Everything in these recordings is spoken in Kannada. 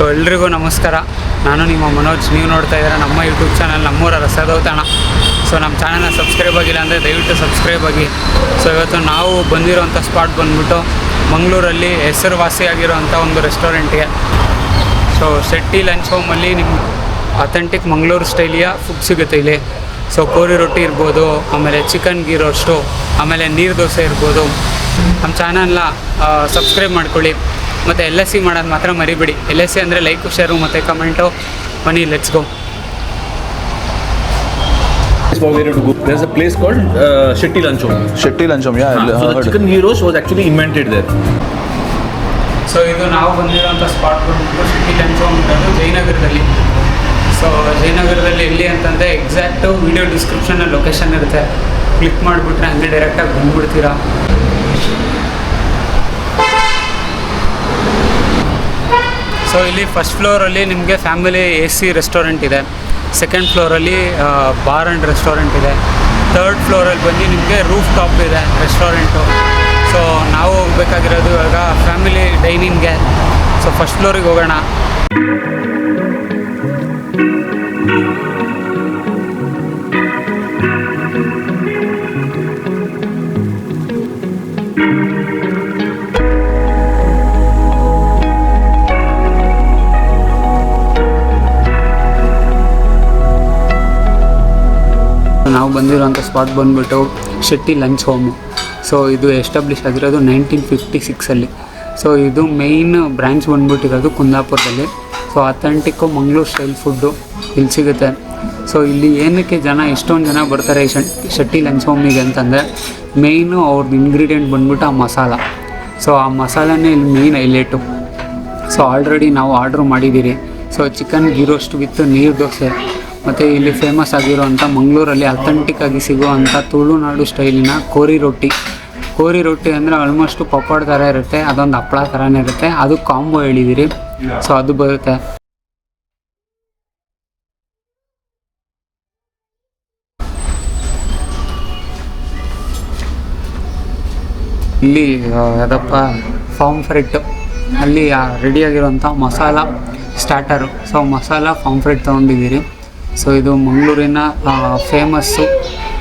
ಸೊ ಎಲ್ರಿಗೂ ನಮಸ್ಕಾರ. ನಾನು ನಿಮ್ಮ ಮನೋಜ್. ನೀವು ನೋಡ್ತಾ ಇದ್ದೀರಾ ನಮ್ಮ ಯೂಟ್ಯೂಬ್ ಚಾನಲ್ ನಮ್ಮೂರ ರಸದೌತಣ ಸೊ ನಮ್ಮ ಚಾನಲ್ನ ಸಬ್ಸ್ಕ್ರೈಬ್ ಆಗಿಲ್ಲ ಅಂದರೆ ದಯವಿಟ್ಟು ಸಬ್ಸ್ಕ್ರೈಬ್ ಆಗಿ. ಸೊ ಇವತ್ತು ನಾವು ಬಂದಿರೋಂಥ ಸ್ಪಾಟ್ ಬಂದ್ಬಿಟ್ಟು ಮಂಗಳೂರಲ್ಲಿ ಹೆಸರುವಾಸಿಯಾಗಿರುವಂಥ ಒಂದು ರೆಸ್ಟೋರೆಂಟ್ಗೆ ಸೊ ಶೆಟ್ಟಿ ಲಂಚ್ ಹೋಮಲ್ಲಿ ನಿಮ್ಮ ಅಥೆಂಟಿಕ್ ಮಂಗಳೂರು ಸ್ಟೈಲಿಯ ಫುಡ್ ಸಿಗುತ್ತೆ ಇಲ್ಲಿ. ಸೊ ಕೋರಿ ರೊಟ್ಟಿ ಇರ್ಬೋದು, ಆಮೇಲೆ ಚಿಕನ್ ಗೀ ರೋಸ್ಟು ಆಮೇಲೆ ನೀರು ದೋಸೆ ಇರ್ಬೋದು. ನಮ್ಮ ಚಾನಲ್ನ ಸಬ್ಸ್ಕ್ರೈಬ್ ಮಾಡ್ಕೊಳ್ಳಿ. ಮತ್ತು ಎಲ್ ಎಸ್ ಸಿ ಮಾಡೋದು ಮಾತ್ರ ಮರಿಬೇಡಿ ಎಲ್ ಎಸ್ ಸಿ ಅಂದರೆ ಲೈಕು ಶೇರು ಮತ್ತು ಕಮೆಂಟು ಬನ್ನಿ let's go. There's a place called uh, Shetty Lanchom. Shetty yeah. Yeah so the chicken heroes was actually invented there. So ಇದು ನಾವು ಬಂದಿರೋಂಥ ಸ್ಪಾಟ್ ಬಂದ್ಬಿಟ್ಟು ಸಿಟಿ ಲಂಚ್ ಹೋಗ್ಬಿಟ್ಟು ಜಯನಗರದಲ್ಲಿ ಸೊ ಜಯನಗರದಲ್ಲಿ ಎಲ್ಲಿ ಅಂತಂದರೆ ಎಕ್ಸಾಕ್ಟು ವಿಡಿಯೋ ಡಿಸ್ಕ್ರಿಪ್ಷನಲ್ಲಿ ಲೊಕೇಶನ್ ಇರುತ್ತೆ ಕ್ಲಿಕ್ ಮಾಡಿಬಿಟ್ರೆ ಹಂಗೆ ಡೈರೆಕ್ಟಾಗಿ ಬಂದ್ಬಿಡ್ತೀರಾ ಸೊ ಇಲ್ಲಿ ಫಸ್ಟ್ ಫ್ಲೋರಲ್ಲಿ ನಿಮಗೆ ಫ್ಯಾಮಿಲಿ ಎ ಸಿ ರೆಸ್ಟೋರೆಂಟ್ ಇದೆ. ಸೆಕೆಂಡ್ ಫ್ಲೋರಲ್ಲಿ ಬಾರ್ ಆ್ಯಂಡ್ ರೆಸ್ಟೋರೆಂಟ್ ಇದೆ. ತರ್ಡ್ ಫ್ಲೋರಲ್ಲಿ ಬಂದು ನಿಮಗೆ ರೂಫ್ ಟಾಪ್ ಇದೆ ರೆಸ್ಟೋರೆಂಟು ಸೊ ನಾವು ಹೋಗ್ಬೇಕಾಗಿರೋದು ಇವಾಗ ಫ್ಯಾಮಿಲಿ ಡೈನಿಂಗ್ಗೆ ಸೊ ಫಸ್ಟ್ ಫ್ಲೋರಿಗೆ ಹೋಗೋಣ. ಬಂದಿರೋಂಥ ಸ್ಪಾಟ್ ಬಂದುಬಿಟ್ಟು ಶೆಟ್ಟಿ ಲಂಚ್ ಹೋಮು ಸೊ ಇದು ಎಸ್ಟಾಬ್ಲಿಷ್ ಆಗಿರೋದು ನೈನ್ಟೀನ್ ಫಿಫ್ಟಿ ಸಿಕ್ಸಲ್ಲಿ ಸೊ ಇದು ಮೇಯ್ನ್ ಬ್ರ್ಯಾಂಚ್ ಬಂದ್ಬಿಟ್ಟಿರೋದು ಕುಂದಾಪುರದಲ್ಲಿ. So authentic Mangaluru style food ಇಲ್ಲಿ ಸಿಗುತ್ತೆ. ಸೊ ಇಲ್ಲಿ ಏನಕ್ಕೆ ಜನ, ಎಷ್ಟೊಂದು ಜನ ಬರ್ತಾರೆ ಈ ಶೆಟ್, ಶೆಟ್ಟಿ ಲಂಚ್ ಹೋಮಿಗೆ ಅಂತಂದರೆ ಮೇಯ್ನು ಅವ್ರದ್ದು ಇಂಗ್ರೀಡಿಯೆಂಟ್ ಬಂದ್ಬಿಟ್ಟು ಆ ಮಸಾಲ. ಸೊ ಆ ಮಸಾಲನೇ ಇಲ್ಲಿ ಮೇಯ್ನ್ ಹೈಲೈಟು ಸೊ ಆಲ್ರೆಡಿ ನಾವು ಆರ್ಡ್ರ್ ಮಾಡಿದ್ದೀರಿ. So chicken ghee roast with ನೀರು ದೋಸೆ. ಮತ್ತು ಇಲ್ಲಿ ಫೇಮಸ್ ಆಗಿರೋವಂಥ ಮಂಗಳೂರಲ್ಲಿ ಅಥೆಂಟಿಕ್ ಆಗಿ ಸಿಗುವಂಥ ತುಳುನಾಡು ಸ್ಟೈಲಿನ ಕೋರಿ ರೊಟ್ಟಿ. ಕೋರಿ ರೊಟ್ಟಿ ಅಂದರೆ ಆಲ್ಮೋಸ್ಟ್ ಪಪ್ಪಾಡ್ ಥರ ಇರುತ್ತೆ, ಅದೊಂದು ಹಪ್ಪಳ ಥರನೇ ಇರುತ್ತೆ. ಅದು ಕಾಂಬೋ ಹೇಳಿದಿರಿ. ಸೊ ಅದು ಬರುತ್ತೆ. ಇಲ್ಲಿ ಯಾವ್ದಪ್ಪ? ಫಾರ್ಮ್ ಫ್ರೆಟ್ ಅಲ್ಲಿ ರೆಡಿಯಾಗಿರುವಂಥ masala starter so masala pomfret ತೊಗೊಂಡಿದ್ದೀರಿ. So ಇದು ಮಂಗಳೂರಿನ ಫೇಮಸ್ಸು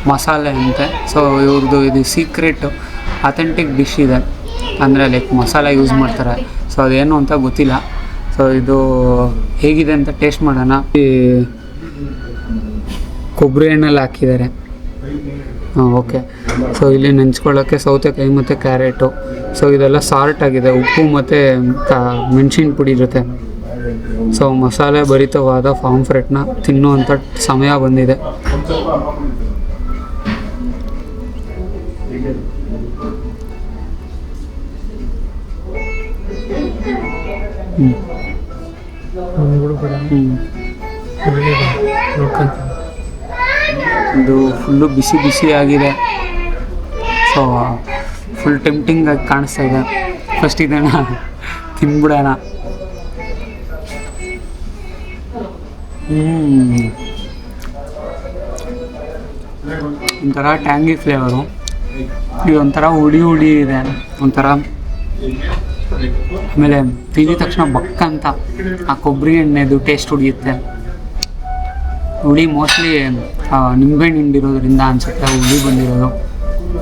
ಮಸಾಲೆ ಅಂತೆ. ಸೊ ಇವ್ರದ್ದು ಇದು ಸೀಕ್ರೆಟ್ ಅಥೆಂಟಿಕ್ ಡಿಶ್ ಇದೆ. ಅಂದರೆ ಲೈಕ್ ಮಸಾಲೆ ಯೂಸ್ ಮಾಡ್ತಾರೆ. ಸೊ ಅದೇನು ಅಂತ ಗೊತ್ತಿಲ್ಲ. ಸೊ ಇದು ಹೇಗಿದೆ ಅಂತ ಟೇಸ್ಟ್ ಮಾಡೋಣ. ಈ ಕೊಬ್ಬರಿ ಎಣ್ಣೆಲ್ಲ ಹಾಕಿದ್ದಾರೆ. ಹಾಂ ಓಕೆ ಸೊ ಇಲ್ಲಿ ನೆಂಚ್ಕೊಳ್ಳೋಕ್ಕೆ ಸೌತೆಕಾಯಿ ಮತ್ತು ಕ್ಯಾರೆಟು ಸೊ ಇದೆಲ್ಲ ಸಾಲ್ಟ್ ಆಗಿದೆ. ಉಪ್ಪು ಮತ್ತು ಕಾ ಮೆಣಸಿನ ಪುಡಿ ಜೊತೆ ಸೊ ಮಸಾಲೆ ಭರಿತವಾದ ಫಾರ್ಮ್ ಫ್ರೆಟ್ನ ತಿನ್ನುವಂಥ ಸಮಯ ಬಂದಿದೆ ಇದು ಫುಲ್ಲು ಬಿಸಿ ಬಿಸಿ ಆಗಿದೆ. ಸೊ ಫುಲ್ ಟೆಂಪ್ಟಿಂಗ್ ಆಗಿ ಕಾಣಿಸ್ತಾ ಇದೆ. ಫಸ್ಟ್ ಇದನ್ನು ತಿನ್ಬಿಡೋಣ. ಒಂಥರ ಟ್ಯಾಂಗಿ ಫ್ಲೇವರು. ಇದು ಒಂಥರ ಹುಡಿ ಇದೆ. ಒಂಥರ ಆಮೇಲೆ ತಿಂದಿದ ತಕ್ಷಣ ಬಕ್ಕ ಅಂತ ಆ ಕೊಬ್ಬರಿ ಎಣ್ಣೆದು ಟೇಸ್ಟ್ ಹೊಡಿಯುತ್ತೆ ಹುಳಿ ಮೋಸ್ಟ್ಲಿ ನಿಂಬೆಹಣ್ಣು ಹಿಂಡಿರೋದ್ರಿಂದ ಅನ್ಸುತ್ತೆ, ಹುಳಿ ಬಂದಿರೋದು.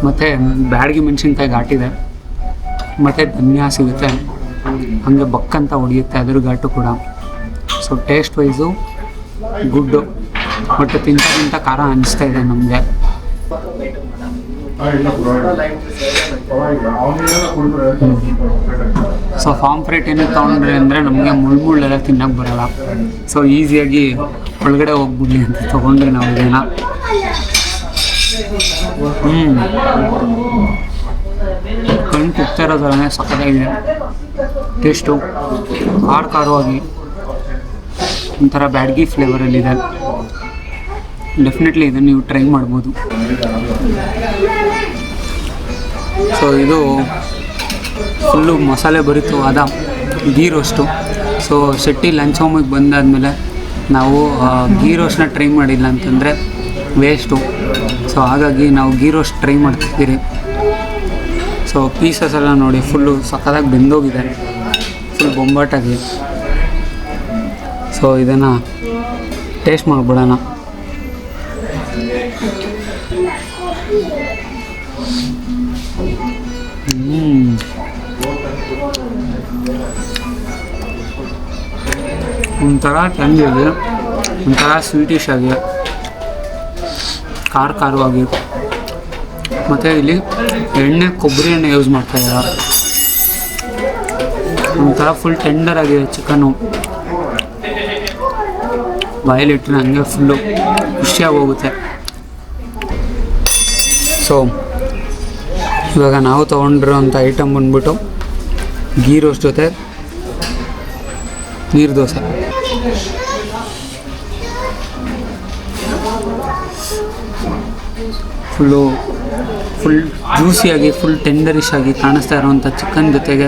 ಮತ್ತು ಬ್ಯಾಡಗಿ ಮೆಣಸಿನ್ಕಾಯಿ ಘಾಟಿದೆ ಮತ್ತು ಧನ್ಯ ಸಿಗುತ್ತೆ. ಹಾಗೆ ಬಕ್ಕಂತ ಹೊಡಿಯುತ್ತೆ ಅದ್ರ ಘಾಟು ಕೂಡ. So taste wise good. But ತಿಂತ ತಿಂತ ಖಾರ ಅನಿಸ್ತಾ ಇದೆ ನಮಗೆ. ಸೊ ಫಾರ್ಮ್ ಫ್ರೈಟ್ ಏನಕ್ಕೆ ತೊಗೊಂಡ್ರಿ ಅಂದರೆ ನಮಗೆ ಮುಳ್ಳು ಮುಳ್ಳೆಲ್ಲ ತಿನ್ನಕ್ಕೆ ಬರಲ್ಲ ಸೊ ಈಸಿಯಾಗಿ ಒಳಗಡೆ ಹೋಗ್ಬಿಡ್ಲಿ ಅಂತ ತೊಗೊಂಡ್ರೆ ನಾವು ಇದನ್ನ. ಹ್ಞೂ ಕಣ್ಣು ಥರನೇ ಸಕ್ಕತ್ತಾಗಿದೆ. ಟೇಸ್ಟು ಖಾರ ಖಾರವಾಗಿ ಒಂಥರ ಬ್ಯಾಡ್ಗಿ ಫ್ಲೇವರಲ್ಲಿದೆ ಡೆಫಿನೆಟ್ಲಿ ಇದನ್ನು ನೀವು ಟ್ರೈ ಮಾಡ್ಬೋದು. ಸೊ ಇದು ಫುಲ್ಲು ಮಸಾಲೆ ಭರಿತವಾದ ghee roast so Shetty lunch ಹೋಮಿಗೆ ಬಂದಾದಮೇಲೆ ನಾವು ಗೀ ರೋಸ್ಟ್ನ ಟ್ರೈ ಮಾಡಿಲ್ಲ ಅಂತಂದರೆ ವೇಸ್ಟು ಸೊ ಹಾಗಾಗಿ ನಾವು ಗೀ ರೋಸ್ಟ್ ಟ್ರೈ ಮಾಡ್ತಿದ್ದೀರಿ. ಸೊ ಪೀಸಸ್ ಎಲ್ಲ ನೋಡಿ ಫುಲ್ಲು ಸಖತ್ತಾಗಿ ಬೆಂದೋಗಿದೆ. ಫುಲ್ ಬೊಂಬಾಟಾಗಿ ಸೊ ಇದನ್ನು ಟೇಸ್ಟ್ ಮಾಡಿಬಿಡೋಣ. ಒಂಥರ ಇದೆ ಒಂಥರ ಸ್ವೀಟಿಶ್ ಆಗಿ, ಖಾರ ಖಾರವಾಗಿ. ಮತ್ತು ಇಲ್ಲಿ ಎಣ್ಣೆ, ಕೊಬ್ಬರಿ ಎಣ್ಣೆ ಯೂಸ್ ಮಾಡ್ತಾ ಇದ್ದಾರೆ. ಒಂಥರ ಫುಲ್ ಟೆಂಡರ್ ಆಗಿದೆ ಚಿಕನ್ನು ಬಾಯಲ್ಲಿ ಇಟ್ಟರೆ ಹಂಗೆ ಫುಲ್ಲು ಖುಷಿಯಾಗಿ ಹೋಗುತ್ತೆ ಸೊ ಇವಾಗ ನಾವು ತೊಗೊಂಡಿರೋಂಥ ಐಟಮ್ ಬಂದ್ಬಿಟ್ಟು ಗೀ ರೋಸ್ಟ್ ಜೊತೆ ನೀರು ದೋಸೆ. ಫುಲ್ಲು ಫುಲ್ ಜ್ಯೂಸಿಯಾಗಿ ಫುಲ್ ಟೆಂಡರಿಶ್ ಆಗಿ ಕಾಣಿಸ್ತಾ ಇರೋವಂಥ ಚಿಕನ್ ಜೊತೆಗೆ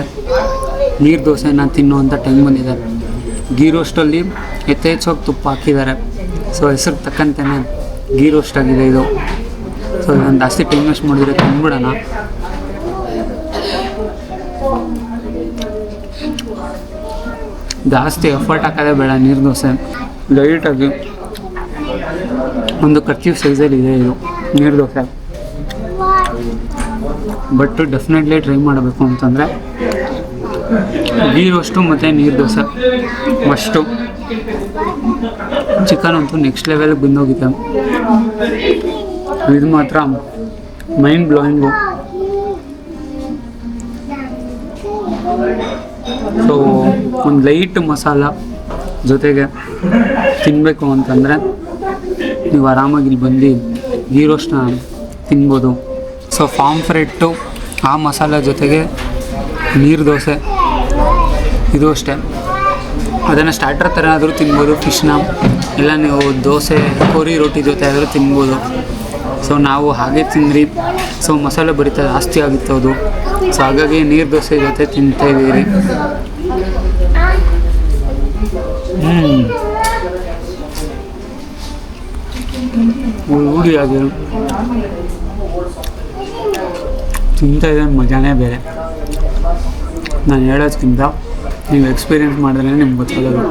ನೀರು ದೋಸೆನ ತಿನ್ನುವಂಥ ಟೈಮ್ ಬಂದಿದೆ. ಗೀ ರೋಸ್ಟಲ್ಲಿ ಯಥೇಚ್ಛವಾಗಿ ತುಪ್ಪ ಹಾಕಿದ್ದಾರೆ. ಸೊ ಹೆಸರು ತಕ್ಕಂತೆಯೇ ಗೀ ರೋಸ್ಟ್ ಆಗಿದೆ ಇದು. ಸೊ ಇದನ್ನು ಜಾಸ್ತಿ ಫೇಮಸ್ ಮಾಡಿದ್ರೆ ತಿಂದ್ಬಿಡೋಣ ಜಾಸ್ತಿ ಎಫರ್ಟ್ ಹಾಕೋದೇ ಬೇಡ ನೀರು ದೋಸೆ. ಲೈಟಾಗಿ ಒಂದು ಕರ್ಚೀಫ್ ಸೈಜಲ್ಲಿ ಇದೆ ಇದು ನೀರು ದೋಸೆ. ಬಟ್ ಡೆಫಿನೆಟ್ಲಿ ಟ್ರೈ ಮಾಡಬೇಕು ಅಂತಂದರೆ ಗೀ ಅಷ್ಟು, ಮತ್ತು ನೀರು ದೋಸೆ. ಮಸ್ಟು. ಚಿಕನ್ ಅಂತೂ ನೆಕ್ಸ್ಟ್ ಲೆವೆಲ್ಗೆ ಬಂದೋಗಿದೆ. ಇದು ಮಾತ್ರ ಮೈಂಡ್ ಬ್ಲೋಯಿಂಗು ಸೊ ಒಂದು ಲೈಟ್ ಮಸಾಲ ಜೊತೆಗೆ ತಿನ್ನಬೇಕು ಅಂತಂದರೆ ನೀವು ಆರಾಮಾಗಿ ಇಲ್ಲಿ ಬಂದು ಗೀರೋಸ್ಟ್ನ ತಿನ್ಬೋದು. ಸೊ ಫಾರ್ಮ್ ಫ್ರೆಟ್ಟು ಆ ಮಸಾಲ ಜೊತೆಗೆ ನೀರು ದೋಸೆ ಇದು ಅಷ್ಟೇ. ಅದನ್ನು ಸ್ಟಾರ್ಟರ್ ಥರ ಆದರೂ ತಿನ್ಬೋದು ಫಿಶ್ನ ಇಲ್ಲ ನೀವು ದೋಸೆ ಕೋರಿ ರೊಟ್ಟಿ ಜೊತೆ ಆದರೂ ತಿನ್ಬೋದು. ಸೊ ನಾವು ಹಾಗೆ ತಿಂದ್ರಿ. ಸೊ ಮಸಾಲೆ ಬರಿತಾ ಜಾಸ್ತಿ ಆಗಿತ್ತು ಅದು. ಸೊ ಹಾಗಾಗಿ ನೀರು ದೋಸೆ ಜೊತೆ ತಿಂತಾ ಇದ್ದೀರಿ. ಹ್ಞೂ ರೂಢಿಯಾಗಿ ತಿಂತಾ ಇದ್ದ ಮಜಾನೇ ಬೇರೆ. ನಾನು ಹೇಳೋದ್ಕಿಂತ ನೀವು ಎಕ್ಸ್ಪೀರಿಯೆನ್ಸ್ ಮಾಡಿದ್ರೆ ನಿಮ್ಗೆ ಗೊತ್ತಾಗೋದು.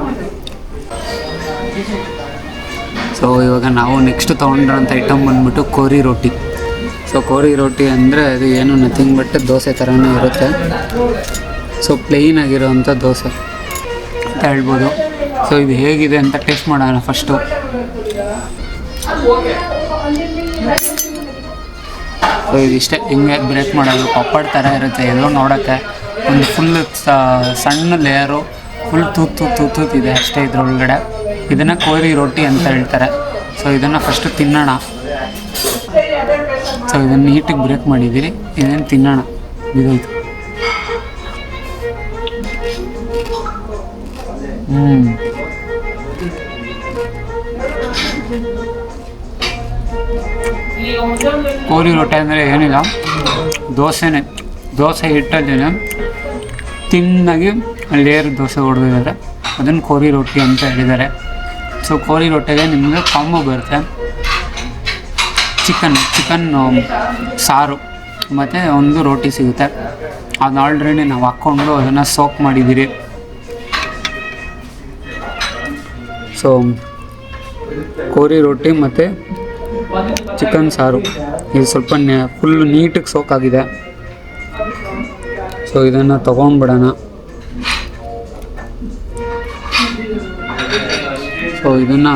ಸೊ ಇವಾಗ ನಾವು ನೆಕ್ಸ್ಟ್ ತೊಗೊಂಡಿರೋಂಥ ಐಟಮ್ ಬಂದ್ಬಿಟ್ಟು ಕೋರಿ ರೊಟ್ಟಿ ಸೊ ಕೋರಿ ರೊಟ್ಟಿ ಅಂದರೆ ಅದು ಏನು ನಥಿಂಗ್ ಬಟ್ ದೋಸೆ ಥರನೇ ಇರುತ್ತೆ. ಸೊ ಪ್ಲೇನ್ ಆಗಿರೋವಂಥ ದೋಸೆ ಅಂತ ಹೇಳ್ಬೋದು. ಸೊ ಇದು ಹೇಗಿದೆ ಅಂತ ಟೇಸ್ಟ್ ಮಾಡೋಣ ಫಸ್ಟು ಸೊ ಇದಿಷ್ಟೇ ಹಿಂಗೆ ಬ್ರೇಕ್ ಮಾಡೋದು, ಪಪ್ಪಡ್ ಥರ ಇರುತ್ತೆ ಇದು ನೋಡೋಕ್ಕೆ. ಒಂದು ಫುಲ್ ಸಣ್ಣ ಲೇಯರು ಫುಲ್ ತೂತ್ ತೂತ್ ಇದೆ ಅಷ್ಟೇ ಇದ್ರೊಳಗಡೆ. ಇದನ್ನು ಕೋರಿ ರೊಟ್ಟಿ ಅಂತ ಹೇಳ್ತಾರೆ. ಸೊ ಇದನ್ನು ಫಸ್ಟು ತಿನ್ನೋಣ. ಸೊ ಇದನ್ನು ನೀಟಾಗಿ ಬ್ರೇಕ್ ಮಾಡಿದ್ದೀರಿ. ಇದನ್ನು ತಿನ್ನೋಣ. ಬಿದೋಯ್ತು. ಹ್ಞೂ ಕೋರಿ ರೊಟ್ಟಿ ಅಂದರೆ ಏನಿಲ್ಲ. ದೋಸೆನೇ. ದೋಸೆ ಹಿಟ್ಟಲ್ಲೇ ತಿನ್ನಾಗಿ ಲೇಯರ್ ದೋಸೆ ಹೊಡೆದಿದ್ದಾರೆ. ಅದನ್ನು ಕೋರಿ ರೊಟ್ಟಿ ಅಂತ ಹೇಳಿದ್ದಾರೆ. ಸೊ ಕೋರಿ ರೊಟ್ಟಿಗೆ ನಿಮಗೆ ಕಾಂಬೋ ಬರುತ್ತೆ. ಚಿಕನ್ ಚಿಕನ್ ಸಾರು ಮತ್ತು ಒಂದು ರೋಟಿ ಸಿಗುತ್ತೆ. ಅದು ಆಲ್ರೆಡಿ ನಾವು ಹಾಕ್ಕೊಂಡು ಅದನ್ನು ಸೋಪ್ ಮಾಡಿದ್ದೀರಿ. ಸೊ ಕೋರಿ ರೊಟ್ಟಿ ಮತ್ತು ಚಿಕನ್ ಸಾರು. ಇದು ಸ್ವಲ್ಪ ಫುಲ್ ನೀಟಾಗಿ ಸೋಕಾಗಿದೆ ಸೊ ಇದನ್ನು ತೊಗೊಂಡ್ಬಿಡೋಣ. ಸೊ ಇದನ್ನು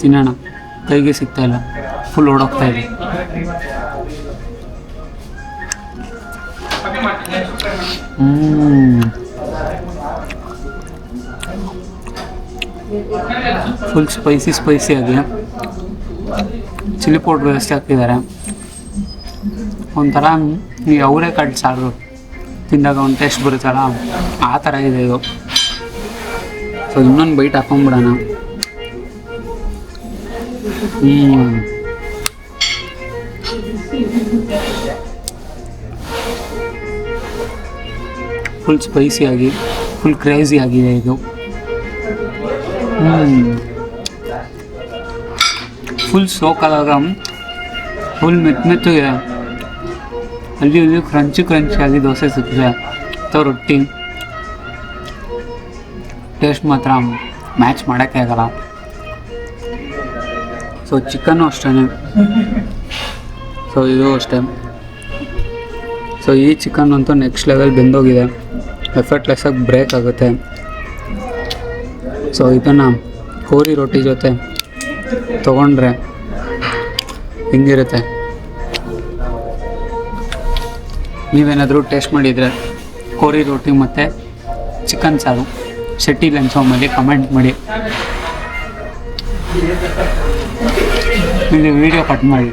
ತಿನ್ನೋಣ. ಕೈಗೆ ಸಿಗ್ತಾ ಇಲ್ಲ. ಫುಲ್ ಓಡೋಗ್ತಾ ಇದೆ. ಫುಲ್ ಸ್ಪೈಸಿ ಸ್ಪೈಸಿ ಆಗಿ. ಚಿಲ್ಲಿ ಪೌಡ್ರ್ ಜಾಸ್ತಿ ಹಾಕ್ತಿದ್ದಾರೆ ಒಂಥರ ಈ ಕಟ್ ಸಾರು. ತಿಂದಾಗ ಒಂದು ಟೇಸ್ಟ್ ಬರುತ್ತಲ್ಲ? ಆ ಥರ ಇದೆ ಇದು. ಸೊ ಇನ್ನೊಂದು ಬೈಟ್ ಹಾಕೊಂಡ್ಬಿಡೋಣ ಹ್ಞೂ ಫುಲ್ ಸ್ಪೈಸಿಯಾಗಿ ಫುಲ್ ಕ್ರೇಜಿ ಆಗಿದೆ ಇದು. ಫುಲ್ ಸೋಕಾದಾಗ ಫುಲ್ ಮೆತ್ತ ಮೆತ್ತಗೆ ಅಲ್ಲಿ ಇಲ್ಲಿ ಕ್ರಂಚಿ ಕ್ರಂಚಿಯಾಗಿ ದೋಸೆ ಸಿಗ್ತದೆ ಅಥವಾ ರೊಟ್ಟಿ. ಟೇಸ್ಟ್ ಮಾತ್ರ ಮ್ಯಾಚ್ ಮಾಡೋಕ್ಕೆ ಆಗಲ್ಲ. ಸೊ ಚಿಕನ್ನು ಅಷ್ಟೇ ಸೊ ಇದು ಅಷ್ಟೇ. ಸೊ ಈ ಚಿಕನ್ ಅಂತೂ ನೆಕ್ಸ್ಟ್ ಲೆವೆಲ್ ಬೆಂದೋಗಿದೆ. ಎಫರ್ಟ್ಲೆಸ್ಸಾಗಿ ಬ್ರೇಕ್ ಆಗುತ್ತೆ. ಸೊ ಇದನ್ನು ಕೋರಿ ರೊಟ್ಟಿ ಜೊತೆ ತೊಗೊಂಡ್ರೆ ಹಿಂಗಿರುತ್ತೆ. ನೀವೇನಾದರೂ ಟೇಸ್ಟ್ ಮಾಡಿದರೆ ಕೋರಿ ರೊಟ್ಟಿ ಮತ್ತು ಚಿಕನ್ ಸಾರು, ಶೆಟ್ಟಿ ಲೆನ್ಸ್ ಹೋಮಲ್ಲಿ ಕಮೆಂಟ್ ಮಾಡಿ. ಇಲ್ಲಿ ವಿಡಿಯೋ ಕಟ್ ಮಾಡಿ.